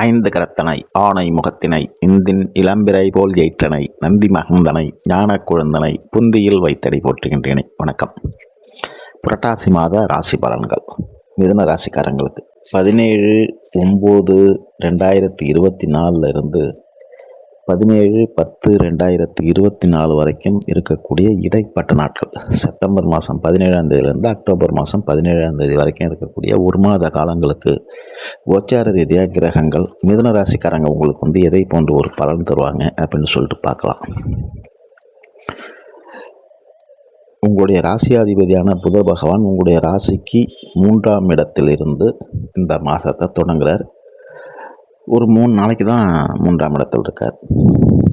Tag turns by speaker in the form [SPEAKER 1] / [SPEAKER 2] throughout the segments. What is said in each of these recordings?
[SPEAKER 1] ஐந்து கரத்தனை ஆணை முகத்தினை இந்தின் இளம்பிரை போல் எயிற்றனை நந்தி மகந்தனை ஞான குழந்தனை புந்தியில் வைத்தடி போற்றுகின்றேனே. வணக்கம். புரட்டாசி மாத ராசி பலன்கள். மிதுன ராசிக்காரங்களுக்கு. பதினேழு ஒம்பது ரெண்டாயிரத்தி இருபத்தி நாலுல இருந்து பதினேழு பத்து ரெண்டாயிரத்தி இருபத்தி நாலு வரைக்கும் இருக்கக்கூடிய இடைப்பட்ட நாட்கள். செப்டம்பர் மாதம் பதினேழாம் தேதியிலேருந்து அக்டோபர் மாதம் பதினேழாம் தேதி வரைக்கும் இருக்கக்கூடிய ஒரு மாத காலங்களுக்கு கோச்சார ரீதியாக கிரகங்கள் மிதுன ராசிக்காரங்க உங்களுக்கு வந்து எதை போன்று ஒரு பலன் தருவாங்க அப்படின்னு சொல்லிட்டு பார்க்கலாம். உங்களுடைய ராசியாதிபதியான புத பகவான் உங்களுடைய ராசிக்கு மூன்றாம் இடத்திலிருந்து இந்த மாதத்தை தொடங்குகிறார் ஒரு மூணு நாளைக்கு தான் மூன்றாம் இடத்தில் இருக்கார்.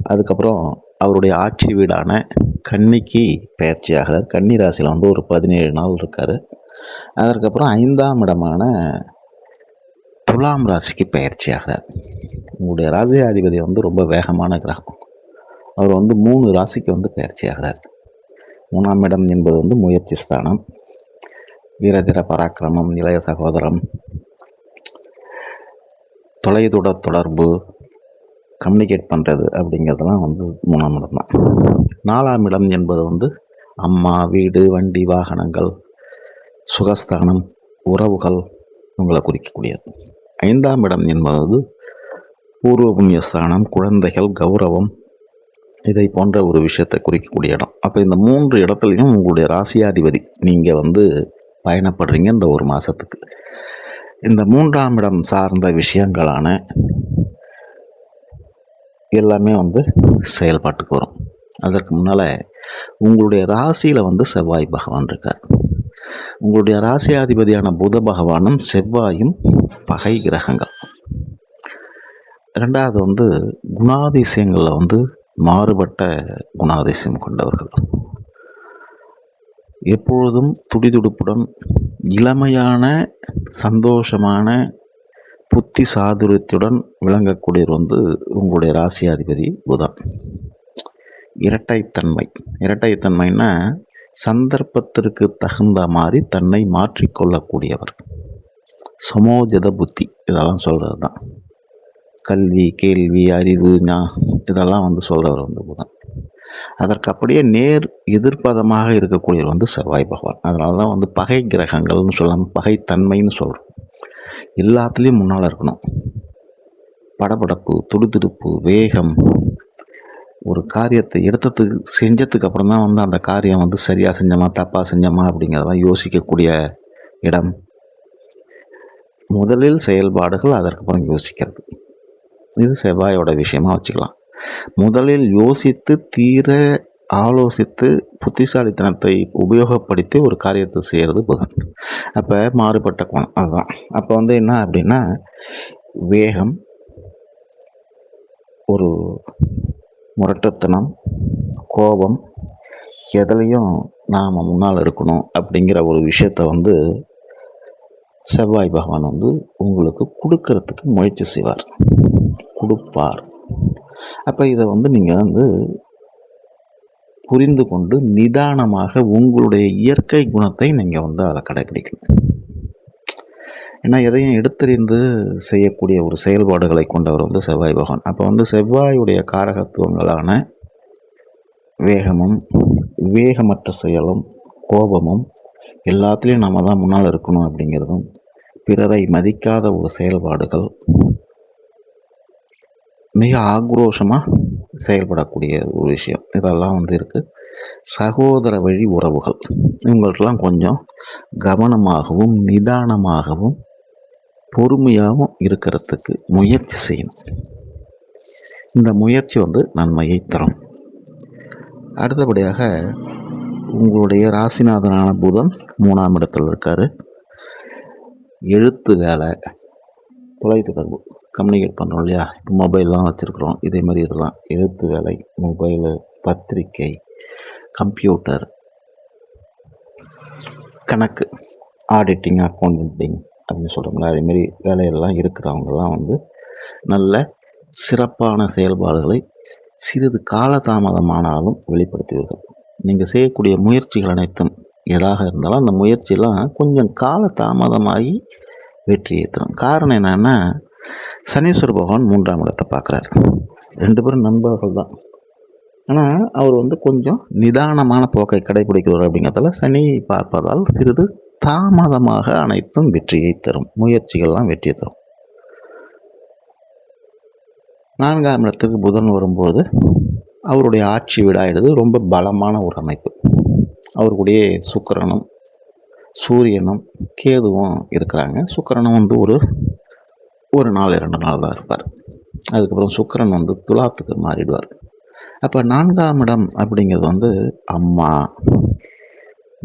[SPEAKER 1] அதுக்கப்புறம் அவருடைய ஆட்சி வீடான கன்னிக்கு பயிற்சி கன்னி ராசியில் வந்து ஒரு பதினேழு நாள் இருக்கார். அதற்கப்புறம் ஐந்தாம் இடமான துலாம் ராசிக்கு பயிற்சி ஆகிறார் உங்களுடைய ராசியாதிபதி வந்து ரொம்ப வேகமான கிரகம். அவர் வந்து மூணு ராசிக்கு வந்து பயிற்சி ஆகிறார் மூணாம் இடம் என்பது வந்து முயற்சி ஸ்தானம். வீரதிர பராக்கிரமம் இளைய சகோதரம் தொலைதூர தொடர்பு கம்யூனிகேட் பண்ணுறது அப்படிங்கிறதுலாம் வந்து மூணாம் இடம் தான். நாலாம் இடம் என்பது வந்து அம்மா வீடு வண்டி வாகனங்கள் சுகஸ்தானம் உறவுகள் உங்களை குறிக்கக்கூடியது. ஐந்தாம் இடம் என்பது பூர்வ புண்ணியஸ்தானம் குழந்தைகள் கௌரவம் இதை போன்ற ஒரு விஷயத்தை குறிக்கக்கூடிய இடம். அப்போ இந்த மூன்று இடத்துலையும் உங்களுடைய ராசியாதிபதி நீங்கள் வந்து பயணப்படுறீங்க இந்த ஒரு மாதத்துக்கு இந்த மூன்றாம் இடம் சார்ந்த விஷயங்களான எல்லாமே வந்து செயல்பாட்டுக்கு வரும். அதற்கு முன்னால் உங்களுடைய ராசியில் வந்து செவ்வாய் பகவான் இருக்கார். உங்களுடைய ராசியாதிபதியான புத பகவானும் செவ்வாயும் பகை கிரகங்கள். ரெண்டாவது வந்து குணாதிசயங்களில் வந்து மாறுபட்ட குணாதிசயம் கொண்டவர்கள். எப்பொழுதும் துடிதுடுப்புடன் இளமையான சந்தோஷமான புத்தி சாதுரியத்துடன் விளங்கக்கூடியவர் வந்து உங்களுடைய ராசியாதிபதி புதன். இரட்டைத்தன்மை. இரட்டைத்தன்மைன்னா சந்தர்ப்பத்திற்கு தகுந்த மாதிரி தன்னை மாற்றிக்கொள்ளக்கூடியவர். சமோஜத புத்தி இதெல்லாம் சொல்கிறது தான் கல்வி கேள்வி அறிவு ஞா இதெல்லாம் வந்து சொல்கிறவர் வந்து புதன். அதற்கு அப்படியே நேர் எதிர்ப்பதமாக இருக்கக்கூடியவர் வந்து செவ்வாய் பகவான். அதனால தான் வந்து பகை கிரகங்கள்னு சொல்லாமல் பகைத்தன்மைன்னு சொல்கிறோம் எல்லாத்துலேயும் முன்னால் இருக்கணும். படபடப்பு துடுதுடுப்பு வேகம் ஒரு காரியத்தை எடுத்ததுக்கு செஞ்சதுக்கு அப்புறம் தான் வந்து அந்த காரியம் வந்து சரியாக செஞ்சோமா தப்பாக செஞ்சோமா அப்படிங்கிறதெல்லாம் யோசிக்கக்கூடிய இடம். முதலில் செயல்பாடுகள் அதற்கப்புறம் யோசிக்கிறது. இது செவ்வாயோட விஷயமாக வச்சுக்கலாம். முதலில் யோசித்து தீர ஆலோசித்து புத்திசாலித்தனத்தை உபயோகப்படுத்தி ஒரு காரியத்தை செய்கிறது புதன். அப்போ மாறுபட்ட கோணம் அதுதான். அப்போ வந்து என்ன அப்படின்னா வேகம் ஒரு முரட்டுத்தனம் கோபம் எதுலேயும் நாம் முன்னால் இருக்கணும் அப்படிங்கிற ஒரு விஷயத்த வந்து செவ்வாய் பகவான் வந்து உங்களுக்கு கொடுக்கறதுக்கு முயற்சி செய்வார். கொடுப்பார். அப்போ இதை வந்து நீங்கள் வந்து புரிந்து கொண்டு நிதானமாக உங்களுடைய இயற்கை குணத்தை நீங்கள் வந்து அதை கடைபிடிக்கணும். ஏன்னா எதையும் எடுத்தறிந்து செய்யக்கூடிய ஒரு செயல்பாடுகளை கொண்டவர் வந்து செவ்வாய் பகவான். அப்போ வந்து செவ்வாயுடைய காரகத்துவங்களான வேகமும் வேகமற்ற செயலும் கோபமும் எல்லாத்துலேயும் நம்ம தான் முன்னால் இருக்கணும் அப்படிங்கிறதும் பிறரை மதிக்காத ஒரு செயல்பாடுகள் மிக ஆக்ரோஷமாக செயல்படக்கூடிய ஒரு விஷயம். இதெல்லாம் வந்து இருக்குது சகோதர வழி உறவுகள். இவங்களுக்கெல்லாம் கொஞ்சம் கவனமாகவும் நிதானமாகவும் பொறுமையாகவும் இருக்கிறதுக்கு முயற்சி செய்யணும். இந்த முயற்சி வந்து நன்மையை தரும். அடுத்தபடியாக உங்களுடைய ராசிநாதனான புதன் மூணாம் இடத்தில் இருக்கார். எழுத்து வேலை தொலைத்தொடர்பு. கம்யூனிகேட் பண்ணுறோம் இல்லையா? இப்போ மொபைல்லாம் வச்சுருக்குறோம். இதே மாதிரி இதெல்லாம். எழுத்து வேலை மொபைலு பத்திரிக்கை கம்ப்யூட்டர் கணக்கு ஆடிட்டிங் அக்கௌண்டிங் அப்படின்னு சொல்கிறோம்ல அதேமாரி வேலையெல்லாம் இருக்கிறவங்கலாம் வந்து நல்ல சிறப்பான செயல்பாடுகளை சிறிது காலதாமதமானாலும் வெளிப்படுத்துவீர்கள் நீங்கள் செய்யக்கூடிய முயற்சிகள் அனைத்தும் எதாக இருந்தாலும் அந்த முயற்சியெல்லாம் கொஞ்சம் கால தாமதமாகி வெற்றியை தரும் காரணம் என்னென்னா சனீஸ்வர பகவான் மூன்றாம் இடத்தை பார்க்குறாரு. ரெண்டு பேரும் நண்பர்கள் தான். ஆனால் அவர் வந்து கொஞ்சம் நிதானமான போக்கை கடைபிடிக்கிறார் அப்படிங்கிறதால சனி பார்ப்பதால் சிறிது தாமதமாக அனைத்தும் வெற்றியை தரும். முயற்சிகள்லாம் வெற்றியை தரும். நான்காம் இடத்துக்கு புதன் வரும்போது அவருடைய ஆட்சி வீடாயிடுது. ரொம்ப பலமான ஒரு அமைப்பு. அவருடைய சுக்கரனும் சூரியனும் கேதுவும் இருக்கிறாங்க. சுக்கரனும் வந்து ஒரு ஒரு நாள் இரண்டு நாள் தான் இருப்பார். அதுக்கப்புறம் சுக்கரன் வந்து துலாத்துக்கு மாறிடுவார். அப்போ நான்காம் இடம் அப்படிங்கிறது வந்து அம்மா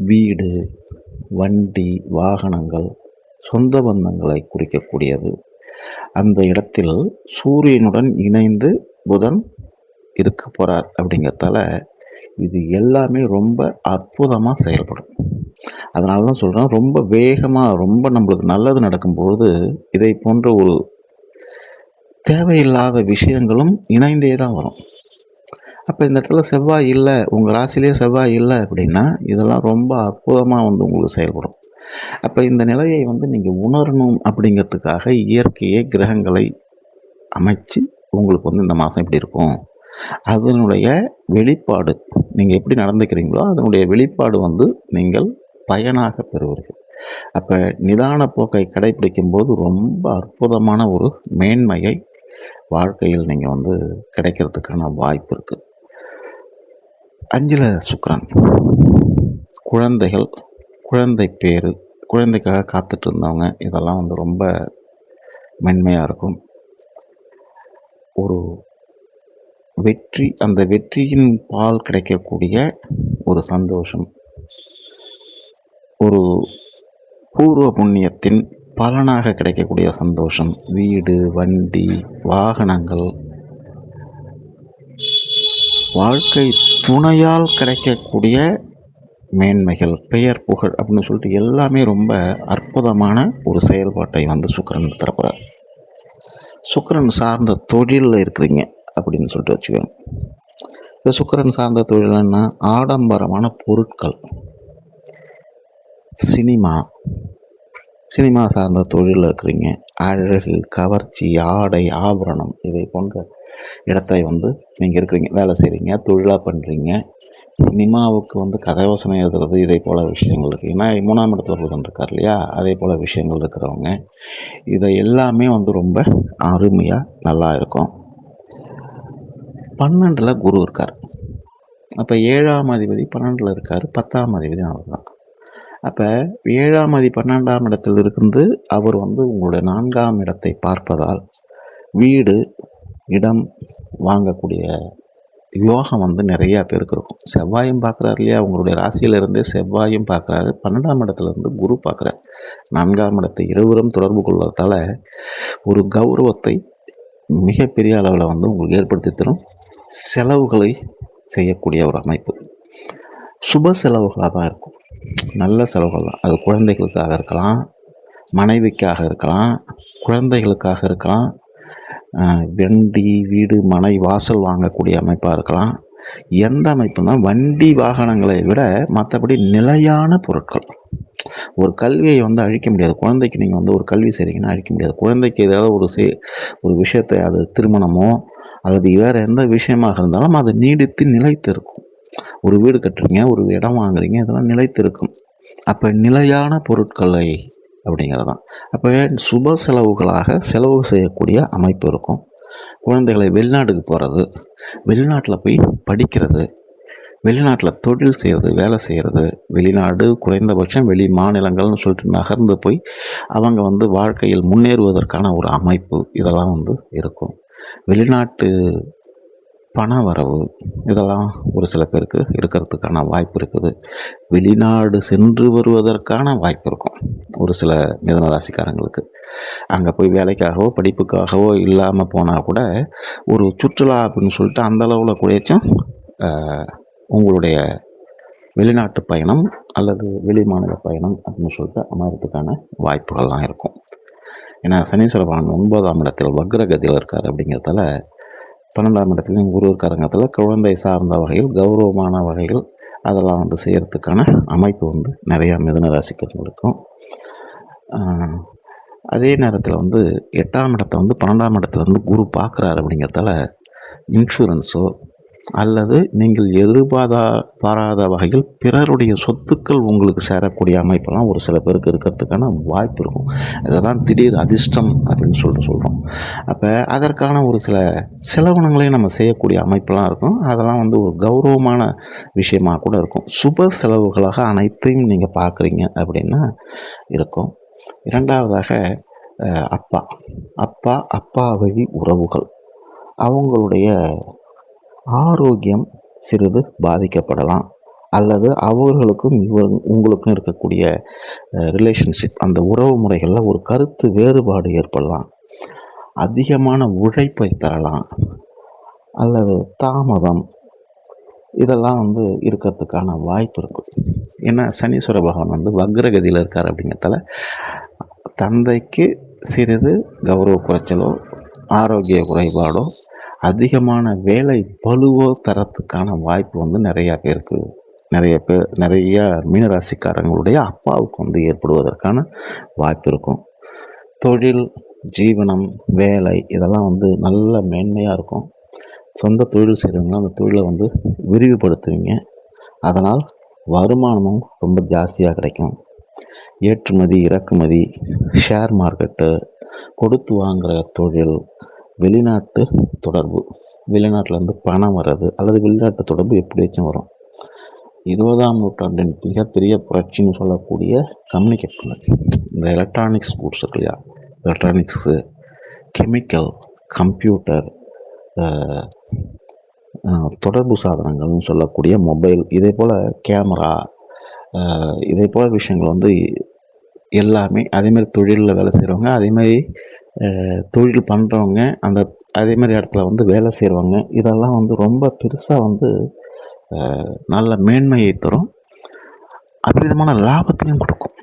[SPEAKER 1] வீடு வண்டி வாகனங்கள் சொந்த பந்தங்களை குறிக்கக்கூடியது. அந்த இடத்தில் சூரியனுடன் இணைந்து புதன் இருக்க போகிறார் அப்படிங்கிறதால இது எல்லாமே ரொம்ப அற்புதமாக செயல்படும். அதனால தான் சொல்கிறேன் ரொம்ப வேகமாக ரொம்ப நம்மளுக்கு நல்லது நடக்கும்பொழுது இதை போன்ற ஒரு தேவையில்லாத விஷயங்களும் இணைந்தே தான் வரும். அப்போ இந்த இடத்துல செவ்வாய் இல்லை உங்கள் ராசிலேயே செவ்வாய் இல்லை அப்படின்னா இதெல்லாம் ரொம்ப அற்புதமாக வந்து உங்களுக்கு செயல்படும். அப்போ இந்த நிலையை வந்து நீங்கள் உணரணும் அப்படிங்கிறதுக்காக இயற்கையே கிரகங்களை அமைச்சு உங்களுக்கு வந்து இந்த மாதம் இப்படி இருக்கும் அதனுடைய வெளிப்பாடு நீங்கள் எப்படி நடந்துக்கிறீங்களோ அதனுடைய வெளிப்பாடு வந்து நீங்கள் பயனாக பெறுவீர்கள். அப்போ நிதான போக்கை கடைபிடிக்கும் போது ரொம்ப அற்புதமான ஒரு மேன்மையை வாழ்க்கையில் நீங்கள் வந்து கிடைக்கிறதுக்கான வாய்ப்பு இருக்குது அஞ்சில் சுக்ரன் குழந்தைகள் குழந்தை பேர் குழந்தைக்காக காத்துட்டு இருந்தவங்க இதெல்லாம் வந்து ரொம்ப மென்மையாக இருக்கும். ஒரு வெற்றி அந்த வெற்றியின் பால் கிடைக்கக்கூடிய ஒரு சந்தோஷம். ஒரு பூர்வ புண்ணியத்தின் பலனாக கிடைக்கக்கூடிய சந்தோஷம். வீடு வண்டி வாகனங்கள். வாழ்க்கை துணையால் கிடைக்கக்கூடிய மேன்மைகள் பெயர் புகழ் அப்படின்னு சொல்லிட்டு எல்லாமே ரொம்ப அற்புதமான ஒரு செயல்பாட்டை வந்து சுக்கரன் தரப்போகிறார் சுக்கரன் சார்ந்த தொழிலில் இருக்கிறீங்க அப்படின்னு சொல்லிட்டு வச்சுக்கோங்க. இந்த சுக்கரன் சார்ந்த தொழில்னா ஆடம்பரமான பொருட்கள். சினிமா சினிமா சார்ந்த தொழிலில் இருக்கிறீங்க. அழகு கவர்ச்சி ஆடை ஆபரணம் இதை போன்ற இடத்தை வந்து நீங்கள் இருக்கிறீங்க வேலை செய்கிறீங்க தொழிலாக பண்ணுறீங்க சினிமாவுக்கு வந்து கதைவசனம் எழுதுறது இதே போல் விஷயங்கள் இருக்குது ஏன்னா மூணாம் இடத்துல புதன் இருக்கார் இல்லையா? அதே போல் விஷயங்கள் இருக்கிறவங்க. இதை எல்லாமே வந்து ரொம்ப அருமையாக நல்லா இருக்கும். பன்னெண்டில் குரு இருக்கார். அப்போ ஏழாம் அதிபதி பன்னெண்டில் இருக்கார் பத்தாம் அதிபதி அவர் தான் அப்போ ஏழாம் அதி பன்னெண்டாம் இடத்தில் இருந்து அவர் வந்து உங்களுடைய நான்காம் இடத்தை பார்ப்பதால் வீடு இடம் வாங்கக்கூடிய யோகம் வந்து நிறையா பேருக்கு இருக்கும். செவ்வாயும் பார்க்குறாரு இல்லையா? உங்களுடைய ராசியிலிருந்தே செவ்வாயும் பார்க்குறாரு. பன்னெண்டாம் இடத்துலேருந்து குரு பார்க்குறாரு. நான்காம் இடத்தை இருவரும் தொடர்பு கொள்வதால் ஒரு கௌரவத்தை மிகப்பெரிய அளவில் வந்து உங்களுக்கு ஏற்படுத்தி தரும். செலவுகளை செய்யக்கூடிய ஒரு அமைப்பு. சுப செலவுகளாக தான் இருக்கும். நல்ல செலவுகள் தான். அது குழந்தைகளுக்காக இருக்கலாம் மனைவிக்காக இருக்கலாம் குழந்தைகளுக்காக இருக்கலாம் வண்டி வீடு மனை வாசல் வாங்கக்கூடிய அமைப்பாக இருக்கலாம். எந்த அமைப்புனா வண்டி வாகனங்களை விட மற்றபடி நிலையான பொருட்கள். ஒரு கல்வியை வந்து அழிக்க முடியாது. குழந்தைக்கு நீங்கள் வந்து ஒரு கல்வி செய்கிறீங்கன்னா அழிக்க முடியாது. குழந்தைக்கு ஏதாவது ஒரு சே ஒரு விஷயத்தை அது திருமணமோ அல்லது வேறு எந்த விஷயமாக இருந்தாலும் அது நீடித்து நிலைத்து இருக்கும் ஒரு வீடு கட்டுறீங்க ஒரு இடம் வாங்குறீங்க இதெல்லாம் நிலைத்து இருக்கும் அப்போ நிலையான பொருட்களை அப்படிங்கிறது தான் அப்போ சுப செலவுகளாக செலவு செய்யக்கூடிய அமைப்பு இருக்கும். குழந்தைகளை வெளிநாட்டுக்கு போகிறது வெளிநாட்டில் போய் படிக்கிறது வெளிநாட்டில் தொழில் செய்கிறது வேலை செய்கிறது வெளிநாடு குறைந்தபட்சம் வெளி மாநிலங்கள்னு சொல்லிட்டு நகர்ந்து போய் அவங்க வந்து வாழ்க்கையில் முன்னேறுவதற்கான ஒரு அமைப்பு இதெல்லாம் வந்து இருக்கும். வெளிநாட்டு பண வரவு இதெல்லாம் ஒரு சில பேருக்கு இருக்கிறதுக்கான வாய்ப்பு இருக்குது. வெளிநாடு சென்று வருவதற்கான வாய்ப்பு இருக்கும் ஒரு சில மிதன ராசிக்காரங்களுக்கு. அங்கே போய் வேலைக்காகவோ படிப்புக்காகவோ இல்லாமல் போனால் கூட ஒரு சுற்றுலா அப்படின்னு சொல்லிட்டு அந்த அளவில் கூடச்சும் உங்களுடைய வெளிநாட்டு பயணம் அல்லது வெளி மாநில பயணம் அப்படின்னு சொல்லிட்டு அமைகிறதுக்கான வாய்ப்புகள்லாம் இருக்கும். ஏன்னா சனீஸ்வர பகவான் ஒன்பதாம் இடத்தில் வக்ரகதியில் இருக்கார் அப்படிங்கிறதால பன்னெண்டாம் இடத்துல குரு இருக்காருங்கிறதுல குழந்தை சார்ந்த வகையில் கௌரவமான வகையில் அதெல்லாம் வந்து செய்கிறதுக்கான அமைப்பு வந்து நிறையா மிதன இருக்கும். அதே நேரத்தில் வந்து எட்டாம் இடத்த வந்து பன்னெண்டாம் இடத்துல வந்து குரு பார்க்குறாரு அப்படிங்கிறதால இன்சூரன்ஸோ அல்லது நீங்கள் எதிர்பாரா பாராத வகையில் பிறருடைய சொத்துக்கள் உங்களுக்கு சேரக்கூடிய அமைப்பெல்லாம் ஒரு சில பேருக்கு இருக்கிறதுக்கான வாய்ப்பு இருக்கும். இதை தான் திடீர் அதிர்ஷ்டம் அப்படின்னு சொல்லிட்டு சொல்கிறோம் அப்போ அதற்கான ஒரு சில செலவினங்களையும் நம்ம செய்யக்கூடிய அமைப்பெல்லாம் இருக்கும். அதெல்லாம் வந்து ஒரு கௌரவமான விஷயமாக கூட இருக்கும். சுப செலவுகளாக அனைத்தையும் நீங்கள் பார்க்குறீங்க அப்படின்னா இருக்கும். இரண்டாவதாக அப்பா அப்பா. அப்பா வழி உறவுகள். அவங்களுடைய ஆரோக்கியம் சிறிது பாதிக்கப்படலாம். அல்லது அவர்களுக்கும் இவர் உங்களுக்கும் இருக்கக்கூடிய ரிலேஷன்ஷிப் அந்த உறவு முறைகளில் ஒரு கருத்து வேறுபாடு ஏற்படலாம். அதிகமான உழைப்பை தரலாம். அல்லது தாமதம். இதெல்லாம் வந்து இருக்கிறதுக்கான வாய்ப்பு இருக்குது. ஏன்னா சனீஸ்வர பகவான் வந்து வக்ரகதியில் இருக்கார் அப்படிங்கிறதால தந்தைக்கு சிறிது கௌரவ குறைச்சலோ ஆரோக்கிய குறைபாடோ அதிகமான வேலை பளுவோ தரத்துக்கான வாய்ப்பு வந்து நிறையா பேருக்கு நிறைய பேர் நிறைய மீனராசிக்காரங்களுடைய அப்பாவுக்கு வந்து ஏற்படுவதற்கான வாய்ப்பு இருக்கும். தொழில் ஜீவனம் வேலை இதெல்லாம் வந்து நல்ல மேன்மையாக இருக்கும். சொந்த தொழில் செய்கிறவங்க அந்த தொழிலை வந்து விரிவுபடுத்துவீங்க. அதனால் வருமானமும் ரொம்ப ஜாஸ்தியாக கிடைக்கும். ஏற்றுமதி இறக்குமதி ஷேர் மார்க்கெட்டு கொடுத்து வாங்குகிற தொழில் வெளிநாட்டு தொடர்பு. வெளிநாட்டிலேருந்து பணம் வர்றது அல்லது வெளிநாட்டு தொடர்பு எப்படியாச்சும் வரும். இருபதாம் நூற்றாண்டின் மிகப்பெரிய புரட்சின்னு சொல்லக்கூடிய கம்யூனிகேட் இந்த எலக்ட்ரானிக்ஸ் கூட்ஸ் இருக்கு இல்லையா? எலக்ட்ரானிக்ஸு கெமிக்கல் கம்ப்யூட்டர் தொடர்பு சாதனங்கள்னு சொல்லக்கூடிய மொபைல் இதே போல் கேமரா இதே போல் விஷயங்கள் வந்து எல்லாமே அதேமாதிரி தொழிலில் வேலை செய்கிறவங்க அதேமாதிரி தொழில் பண்ணுறவங்க அந்த அதே மாதிரி இடத்துல வந்து வேலை செய்கிறவங்க இதெல்லாம் வந்து ரொம்ப பெருசாக வந்து நல்ல மேன்மையை தரும். அபரிதமான லாபத்தையும் கொடுக்கும்.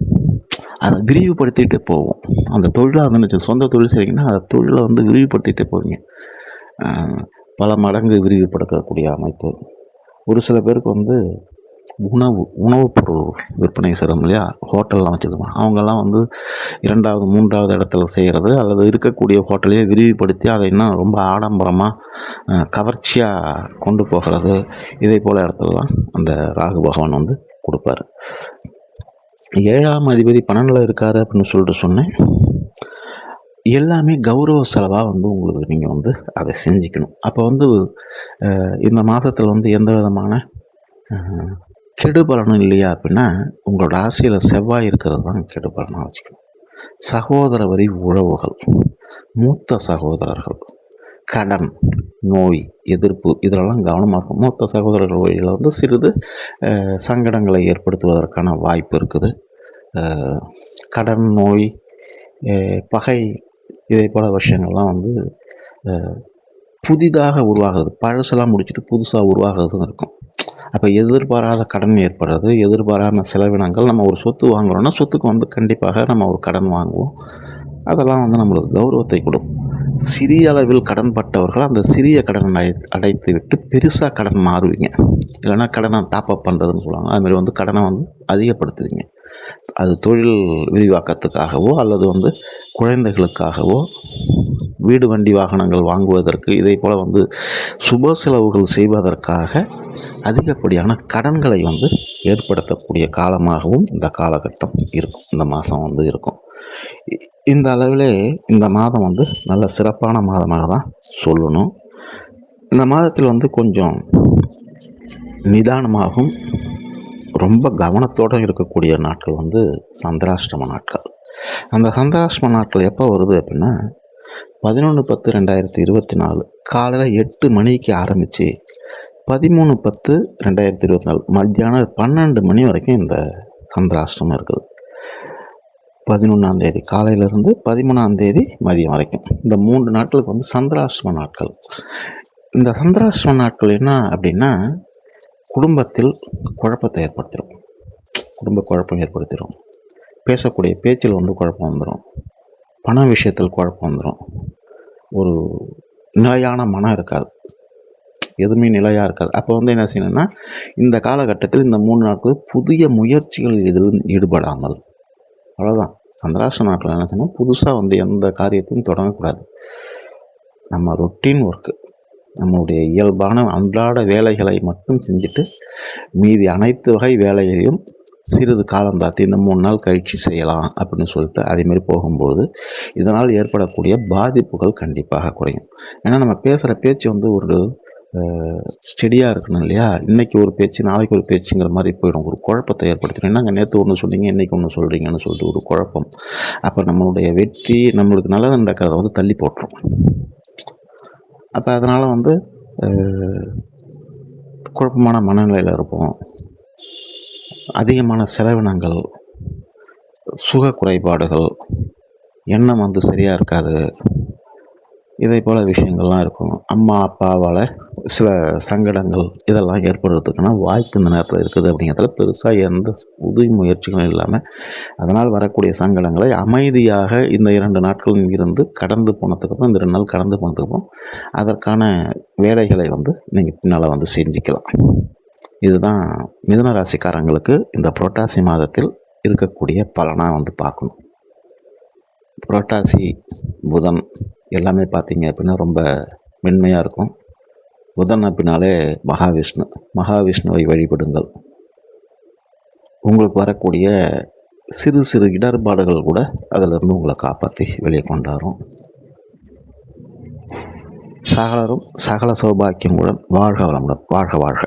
[SPEAKER 1] அதை விரிவுபடுத்திகிட்டு போவோம் அந்த தொழிலாக இருந்துச்சு சொந்த தொழில் செய்கிறீங்கன்னா அந்த தொழிலை வந்து விரிவுபடுத்திகிட்டே போவீங்க. பல மடங்கு விரிவுபடுத்தக்கூடிய அமைப்பு. ஒரு சில பேருக்கு வந்து உணவு உணவுப் பொருள் விற்பனை செய்கிறோம் இல்லையா? ஹோட்டல்லாம் வச்சுருக்கோம். அவங்கெல்லாம் வந்து இரண்டாவது மூன்றாவது இடத்துல செய்கிறது அல்லது இருக்கக்கூடிய ஹோட்டலையே விரிவுபடுத்தி அதை இன்னும் ரொம்ப ஆடம்பரமாக கவர்ச்சியாக கொண்டு போகிறது. இதே போல் இடத்துலலாம் அந்த ராகு பகவான் வந்து கொடுப்பாரு. ஏழாம் அதிபதி பன்னெண்டில் இருக்கார் அப்படின்னு சொல்லிட்டு சொன்னேன். எல்லாமே கௌரவ செலவாக வந்து உங்களுக்கு நீங்கள் வந்து அதை செஞ்சுக்கணும். அப்போ வந்து இந்த மாதத்தில் வந்து எந்த விதமான கெடுபலனும் இல்லையா அப்படின்னா உங்களோட ராசியில் செவ்வாய் இருக்கிறது தான் கெடுபலனாக வச்சுக்கணும். சகோதர வரி உறவுகள் மூத்த சகோதரர்கள் கடன் நோய் எதிர்ப்பு இதெல்லாம் கவனமாக இருக்கும். மூத்த சகோதரர்கள் வழியில் வந்து சிறிது சங்கடங்களை ஏற்படுத்துவதற்கான வாய்ப்பு இருக்குது. கடன் நோய் பகை இதே போல் விஷயங்கள்லாம் வந்து புதிதாக உருவாகிறது பழசெல்லாம் முடிச்சுட்டு புதுசாக உருவாகிறதும் இருக்கும். அப்போ எதிர்பாராத கடன் ஏற்படுறது எதிர்பாராத செலவினங்கள் நம்ம ஒரு சொத்து வாங்குகிறோன்னா சொத்துக்கு வந்து கண்டிப்பாக நம்ம ஒரு கடன் வாங்குவோம். அதெல்லாம் வந்து நம்மளுக்கு கௌரவத்தை கொடுக்கும். சிறிய அளவில் கடன் பட்டவர்கள் அந்த சிறிய கடனை அடை அடைத்து விட்டு பெருசாக கடன் மாறுவீங்க. இல்லைன்னா கடனை டாப் அப் பண்ணுறதுன்னு சொல்லுவாங்க. அதுமாரி வந்து கடனை வந்து அதிகப்படுத்துவீங்க. அது தொழில் விரிவாக்கத்துக்காகவோ அல்லது வந்து குழந்தைகளுக்காகவோ வீடு வண்டி வாகனங்கள் வாங்குவதற்கு இதே போல் வந்து சுப செலவுகள் செய்வதற்காக அதிகப்படியான கடன்களை வந்து ஏற்படுத்தக்கூடிய காலமாகவும் இந்த காலகட்டம் இருக்கும். இந்த மாதம் வந்து இருக்கும். இந்த அளவிலே இந்த மாதம் வந்து நல்ல சிறப்பான மாதமாக தான் சொல்லணும். இந்த மாதத்தில் வந்து கொஞ்சம் நிதானமாகவும் ரொம்ப கவனத்தோடு இருக்கக்கூடிய நாட்கள் வந்து சந்திராஷ்டம நாட்கள். அந்த சந்திராஷ்டம நாட்கள் எப்போ வருது அப்படின்னா பதினொன்று பத்து ரெண்டாயிரத்தி இருபத்தி நாலு. காலையில் எட்டு மணிக்கு ஆரம்பித்து பதிமூணு பத்து ரெண்டாயிரத்தி இருபத்தி நாலு. மத்தியானம் பன்னெண்டு மணி வரைக்கும் இந்த சந்திராஷ்டமம் இருக்குது. பதினொன்றாம் தேதி காலையிலேருந்து பதிமூணாம் தேதி மதியம் வரைக்கும். இந்த மூன்று நாட்களுக்கு வந்து சந்திராஷ்டிரம நாட்கள். இந்த சந்திராஷ்டிரம நாட்கள் என்ன அப்படின்னா குடும்பத்தில் குழப்பத்தை ஏற்படுத்திடும் குடும்ப குழப்பம் ஏற்படுத்திடும் பேசக்கூடிய பேச்சில் வந்து குழப்பம் வந்துடும் பண விஷயத்தில் குழப்பம் வந்துடும் ஒரு நிலையான மனம் இருக்காது. எதுவுமே நிலையாக இருக்காது. அப்போ வந்து என்ன செய்யணும்னா இந்த காலகட்டத்தில் இந்த மூணு நாட்கள் புதிய முயற்சிகளில் இதில் ஈடுபடாமல் அவ்வளோதான் சந்திராஷ்ட நாட்டில் என்ன செய்யணும்? புதுசாக வந்து எந்த காரியத்தையும் தொடங்கக்கூடாது. நம்ம ரொட்டீன் ஒர்க்கு நம்மளுடைய இயல்பான அன்றாட வேலைகளை மட்டும் செஞ்சுட்டு மீதி அனைத்து வகை வேலைகளையும் சிறிது காலம் தாத்தி இந்த மூணு நாள் கழிச்சு செய்யலாம் அப்படின்னு சொல்லிட்டு அதேமாரி போகும்பொழுது இதனால் ஏற்படக்கூடிய பாதிப்புகள் கண்டிப்பாக குறையும். ஏன்னா நம்ம பேசுகிற பேச்சு வந்து ஒரு ஸ்டெடியாக இருக்கணும் இல்லையா? இன்றைக்கி ஒரு பேச்சு நாளைக்கு ஒரு பேச்சுங்கிற மாதிரி போயிடும். ஒரு குழப்பத்தை ஏற்படுத்தணும் என்னங்க நேற்று ஒன்று சொன்னீங்க இன்றைக்கி ஒன்று சொல்கிறீங்கன்னு சொல்லிட்டு ஒரு குழப்பம். அப்போ நம்மளுடைய வெற்றி நம்மளுக்கு நல்லது நடக்கிறத வந்து தள்ளி போட்டுரும். அப்போ அதனால் வந்து குழப்பமான மனநிலையில் இருப்போம். அதிகமான செலவினங்கள் சுக குறைபாடுகள் எண்ணம் வந்து சரியாக இருக்காது. இதே போல் விஷயங்கள்லாம் இருக்கும். அம்மா அப்பாவால் சில சங்கடங்கள் இதெல்லாம் ஏற்படுறதுக்கான வாய்ப்பு இந்த நேரத்தில் இருக்குது அப்படிங்கிறதுல பெருசாக எந்த உதவி முயற்சிகளும் இல்லாமல் அதனால் வரக்கூடிய சங்கடங்களை அமைதியாக இந்த இரண்டு நாட்கள் இருந்து கடந்து போனதுக்கப்புறம் இந்த ரெண்டு நாள் கடந்து போனதுக்கப்புறம் அதற்கான வேலைகளை வந்து நீங்கள் பின்னால் வந்து செஞ்சுக்கலாம். இதுதான் மிதுன ராசிக்காரங்களுக்கு இந்த புரட்டாசி மாதத்தில் இருக்கக்கூடிய பலனாக வந்து பார்க்கணும். புரட்டாசி புதன் எல்லாமே பார்த்தீங்க அப்படின்னா ரொம்ப மென்மையாக இருக்கும். புதன் அப்படின்னாலே மகாவிஷ்ணு. மகாவிஷ்ணுவை வழிபடுங்கள். உங்களுக்கு வரக்கூடிய சிறு சிறு இடர்பாடுகள் கூட அதிலிருந்து உங்களை காப்பாற்றி வெளியே கொண்டாடும். சகலரும் சகல சௌபாக்கியங்களுடன் வாழ்க வளமுடன் வாழ்க வாழ்க.